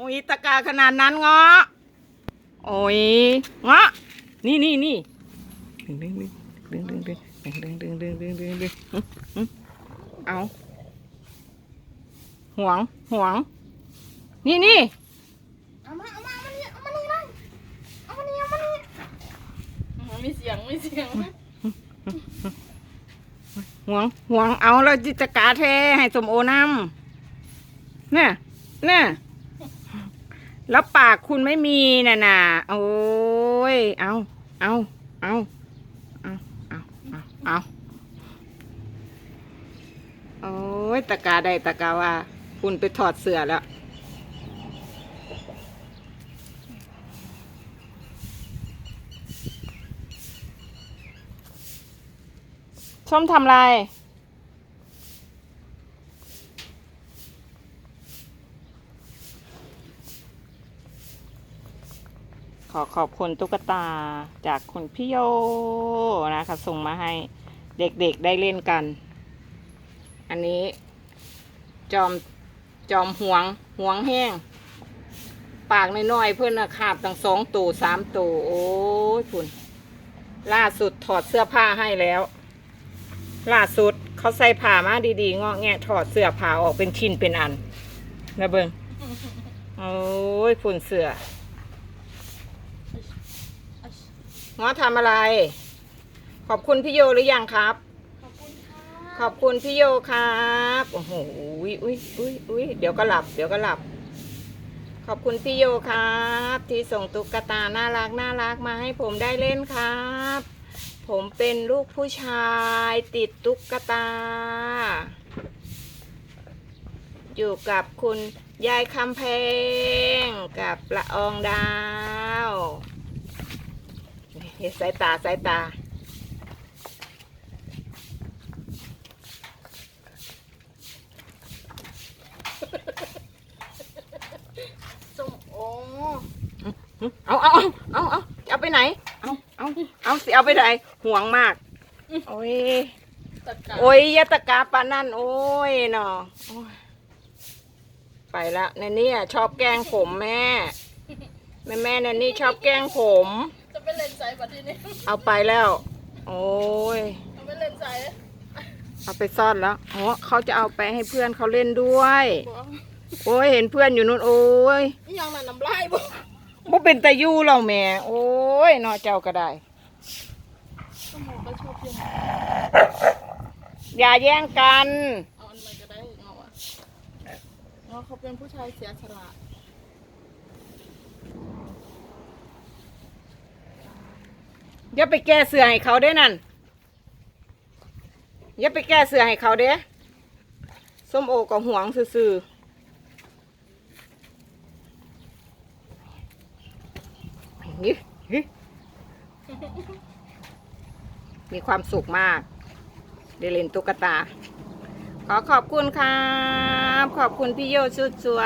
โอ้ยตะกาขนาดนั้นเงาะโอ้ยเงาะนี่นี่นี่ดึงดึงดึงดึงดึงดึงดึงดึงดึงดึงดึงดึงหึหึเอาห่วงห่วง นี่นี่เอามาเอามาเอามานี่เอามานี่เลยเอามานี่เอามานี่มีเสียงมีเสียงห่วงห่วงเอาแล้วจิตกาเทให้สมโอนำเนี่ยเนี่ย แล้วปากคุณไม่มีน่ะน่ะโอ้ย เอาเอาเอาเอาเอาเอาเอาโอ้ยตะกาได้ตะกาว่า คุณไปถอดเสื้อแล้วชมทำไร ขอขอบคุณตุ๊กตาจากคุณพี่โยนะคะ ส่งมาให้เด็กๆได้เล่นกัน อันนี้ จอมจอมหวงหวงแห้ง ปากน้อยๆเพื่อนนะขาบตั้งสองตัวสามตัวโอ้ยคุณล่าสุดถอดเสื้อผ้าให้แล้ว ล่าสุดเขาใส่ผ้ามาดีๆงอแงะถอดเสื้อผ้าออกเป็นชิ้นเป็นอันนะเบิงโอ้ยฝุ่นเสื้อ ง้อทำอะไร ขอบคุณพี่โยหรือยังครับ ขอบคุณค่ะขอบคุณพี่โยครับโอ้โหอุ้ยอุ้ยอุ้ยอุ้ยเดี๋ยวก็หลับ เดี๋ยวก็หลับ ขอบคุณพี่โยครับ ที่ส่งตุ๊กตาน่ารักน่ารักมาให้ผมได้เล่นครับ ผมเป็นลูกผู้ชายติดตุ๊กตา อยู่กับคุณยายคำแพงกับละอองดาว นี่สายตาสายตา ส้มโอเอาเอาเอาเอาเอาเอาไปไหน เอาเอาเอาสิเอาไปไหนห่วงมาก โอ้ย ตะกาโอ้ยอยาตะกาปานนั่น โอ้ยเนาะโอ้ยไปละในนี่ชอบแกล้งผมแม่ แม่แม่ในนี่ชอบแกล้งผม บัดทีนี้เอาไปแล้ว โอ้ยจะไปเล่นใจเอาไปซ่อนแล้วอ๋อเขาจะเอาไปให้เพื่อนเขาเล่นด้วย บอกโอ้ย เห็นเพื่อนอยู่นู่นโอ้ยอีหยังน่ะน้ำลายบอกบ่เป็นตายู่เราแม่ โอ้ยเนอเจ้าก็ได้ส้มโอก็ชอบเพียงอย่าแย่งกัน เอาอันไหนก็ได้เงาอะเงาเขาเป็นผู้ชายเสียสละ อย่าไปแก้เสือให้เขาเด้นั่นอย่าไปแก้เสือให้เขาเด้ส้มโอก็ห่วงซื่อมีความสุขมากได้เล่นตุ๊กตา ขอขอบคุณครับ ขอบคุณพี่โยชุดสว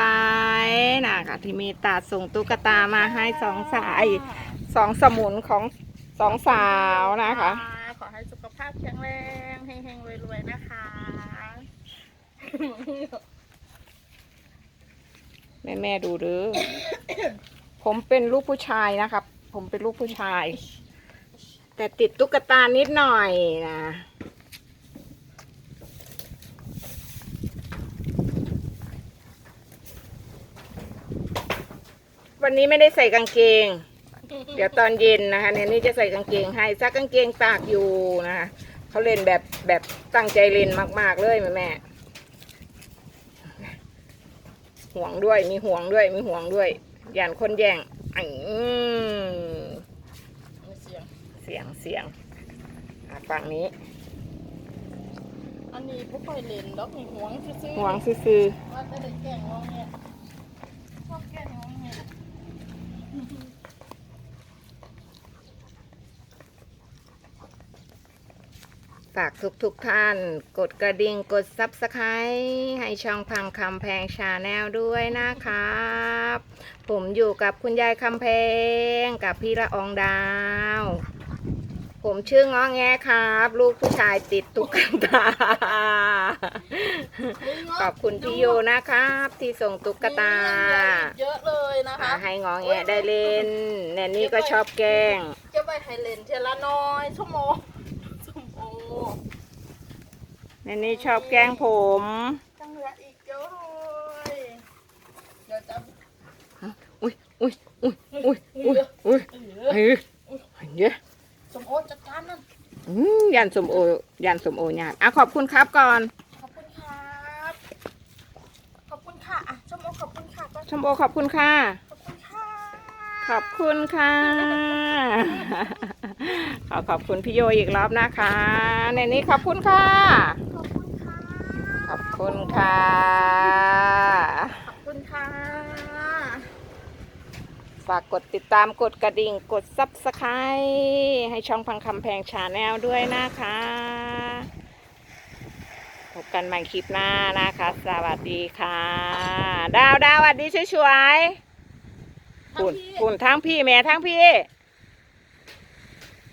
ยนะคะที่มีตาส่งตุ๊กตามาให้สองสายสองสมุนของ สองสาวนะคะ ขอให้สุขภาพแข็งแรงเฮงๆรวยๆนะคะแม่แม่ๆดูเด้อ ผมเป็นลูกผู้ชายนะครับ ผมเป็นลูกผู้ชาย แต่ติดตุ๊กตานิดหน่อยนะวันนี้ไม่ได้ใส่กางเกง เดี๋ยวตอนเย็นนะคะเนี่ยนี่จะใส่กางเกงให้ซักกางเกงตากอยู่นะคะเขาเล่นแบบแบบตั้งใจเล่นมาก ๆ เลยแม่แม่ห่วงด้วยมีห่วงด้วยมีห่วงด้วยย่านคนแย่งอืมมีเสียงเสียงเสียงอะฝั่งนี้ อันนี้พวกคอยเล่นดอกมีห่วงซื่อๆห่วงซื่อว่าจะได้แกล้งน้องเนี่ยชอบแกล้งน้องเนี่ย ฝากทุกทุกๆท่าน กดกระดิ่งกดซับสไครต์ให้ช่องพังคำแพงชาแนลด้วยนะครับ ผมอยู่กับคุณยายคำแพงกับพี่ละอองดาว ผมชื่อง้อแงครับ ลูกผู้ชายติดตุ๊กตา ขอบคุณพี่โยนะครับ ที่ส่งตุ๊กตา เยอะเลให้งองแงได้เล่นแนนนี่ก็ชอบแกล้ง จะไปไทยเลนเทยละน้อยชั่วโมงชั่วโมง แนนนี่ชอบแกล้งผมจังเหลืออีกเยอะเลยเดี๋ยวจะอุ้ยอุ้ยอุ้ยอุ้ยอุ้ยอุ้ยเออเฮ้ยเยอะสมโอจัดการนั่นอืมยันสมโอยันสมโอญาติอะขอบคุณครับก่อน ขอบคุณครับ ขอบคุณค่ะอะสมโอขอบคุณค่ะก็ชมโอขอบคุณค่ะ ขอบคุณค่ะขอบคุณค่ะ ขอขอบคุณพี่โยอีกรอบนะคะ ในนี้ขอบคุณค่ะขอบคุณค่ะขอบ คุณค่ะ ขอบคุณค่ะ ฝากกดติดตามกดกระดิ่งกดซับสไครต์ให้ช่องพังคำแพงชาแนลด้วยนะคะ พบกันใหม่คลิปหน้านะคะ สวัสดีค่ะ ดาวดาวสวัสดีช่วยๆทั้งปุ่นพี่ปุ่นทั้งพี่แม่ทั้งพี่ท